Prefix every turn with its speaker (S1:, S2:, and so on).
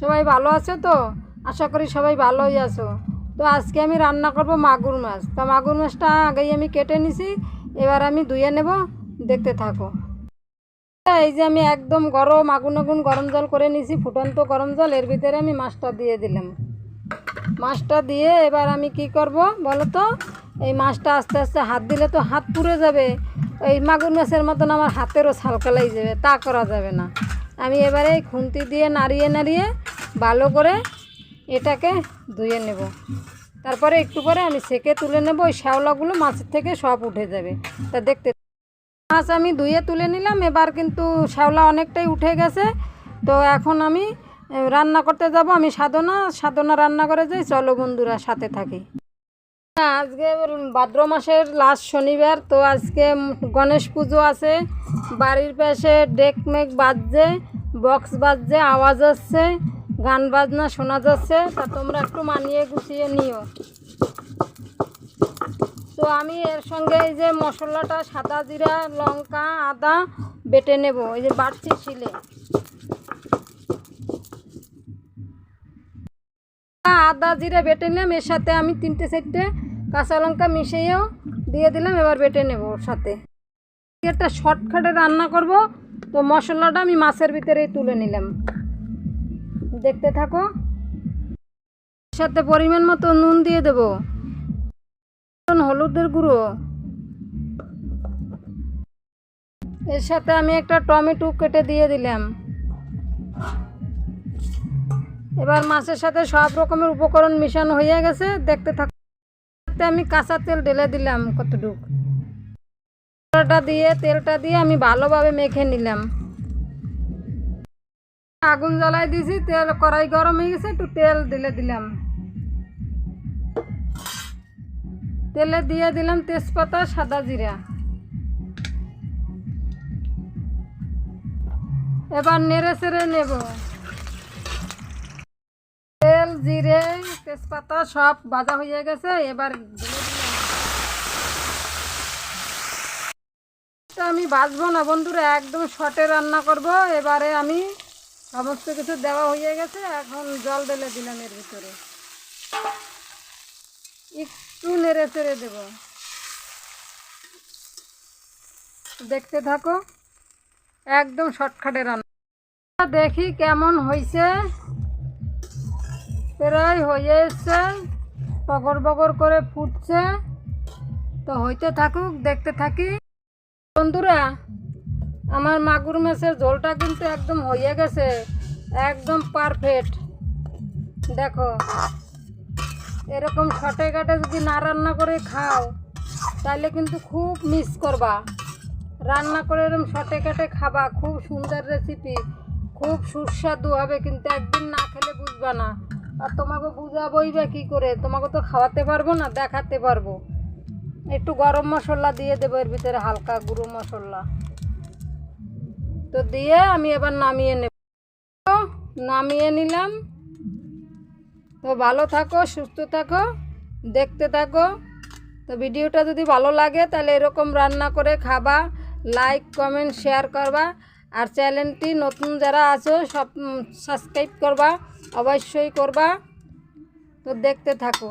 S1: সবাই ভালো আছো তো? আশা করি সবাই ভালোই আছো। তো আজকে আমি রান্না করব মাগুর মাছ। তা মাগুর মাছটা আগেই আমি কেটে নিছি, এবার আমি ধুয়ে নেব, দেখতে থাকো। এই যে আমি একদম গরম, আগুন আগুন গরম জল করে নিছি, ফুটন্ত গরম জল, এর ভিতরে আমি মাছটা দিয়ে দিলাম। মাছটা দিয়ে এবার আমি কি করব বলো তো এই মাছটা আস্তে আস্তে হাত দিলে তো হাত পুড়ে যাবে। এই মাগুর মাছের মতন আমার হাতেরও ছালকালাই যাবে, তা করা যাবে না। আমি এবারে খুন্তি দিয়ে নাড়িয়ে নাড়িয়ে ভালো করে এটাকে ধুয়ে নেব। তারপরে একটু পরে আমি সেকে তুলে নেব, ওই শ্যাওলাগুলো মাছের থেকে সব উঠে যাবে। তা দেখতে মাছ আমি ধুয়ে তুলে নিলাম, এবার কিন্তু শ্যাওলা অনেকটাই উঠে গেছে। তো এখন আমি রান্না করতে যাব আমি সাধনা সাধনা রান্না করে যাই, চলো বন্ধুরা সাথে থাকি। আজকে ভাদ্র মাসের লাস্ট শনিবার, তো আজকে গণেশ পুজো আছে। বাড়ির পাশে ডেক মেক বাজছে বক্স বাজছে, আওয়াজ আসছে, গান বাজনা শোনা যাচ্ছে, তা তোমরা একটু মানিয়ে গুছিয়ে নিও। তো আমি এর সঙ্গে এই যে মশলাটা, সাদা জিরা, লঙ্কা, আদা বেটে নেব, এই যে বাড়ছি শিলে আদা জিরা বেটে নিলাম, এর সাথে আমি তিনটে চারটে কাঁচা লঙ্কা মিশিয়েও দিয়ে দিলাম, এবার বেটে নেব ওর সাথে। একটা শর্টকাটে রান্না করব, তো মশলাটা আমি মাছের ভিতরেই তুলে নিলাম। দেখতে থাকো। সাথে পরিমাণ মতো নুন দিয়ে দেবো। হলুদের গুঁড়ো। এর সাথে আমি একটা টমেটো কেটে দিয়ে দিলাম। এবার মাছের সাথে সব রকমের উপকরণ মিশানো হয়ে গেছে। দেখতে থাক তাতে আমি কাঁচা তেল ঢেলে দিলাম কতটুকু। দিয়ে, তেলটা দিয়ে আমি ভালোভাবে মেখে নিলাম। আগুন জ্বালাই দিয়েছি, তেল কড়াই গরম হয়ে গেছে, একটু তেল দিলে দিলাম। তেলে দিয়ে দিলাম তেজপাতা, সাদা জিরা। এবার নেড়ে চেড়ে নেব। তেজপাতা সব ভাজা হয়ে গেছে, এবার। আমি ভাজবো না বন্ধুরা, একদম শর্টে রান্না করব। এবারে আমি সমস্ত কিছু দেওয়া হয়ে গেছে, এখন জল ঢেলে দিলাম এর ভিতরে। একটু নেড়ে চেড়ে দেবো। দেখতে থাকো, একদম শর্টকাটে রান্না। দেখি কেমন হয়েছে প্রায় হয়ে এসছে। বগর বগর করে ফুটছে। তো হইতে থাকুক, দেখতে থাকি। বন্ধুরা, আমার মাগুর মাছের ঝোলটা কিন্তু একদম হয়ে গেছে। একদম পারফেক্ট দেখো, এরকম শটে কাটে যদি না রান্না করে খাও তাহলে কিন্তু খুব মিস করবা। রান্না করে এরকম শটে কাটে খাবা, খুব সুন্দর রেসিপি খুব সুস্বাদু হবে, কিন্তু একদিন না খেলে বুঝবা না। আর তোমাকে বুঝাবোই বা কী করে? তোমাকে তো খাওয়াতে পারব না, দেখাতে পারব। একটু গরম মশলা দিয়ে দেবো, এর ভিতরে হালকা গুঁড়ো মশলা। তো দিয়ে আমি এবার নামিয়ে নেব। নামিয়ে নিলাম। তো ভালো থাকো, সুস্থ থাকো, দেখতে থাকো। তো ভিডিওটা যদি ভালো লাগে, তাহলে এরকম রান্না করে খাবা, লাইক, কমেন্ট, শেয়ার করবা। আর চ্যানেলটি নতুন যারা আছো, সব সাবস্ক্রাইব করবা। অবশ্যই করবা। তো দেখতে থাকো।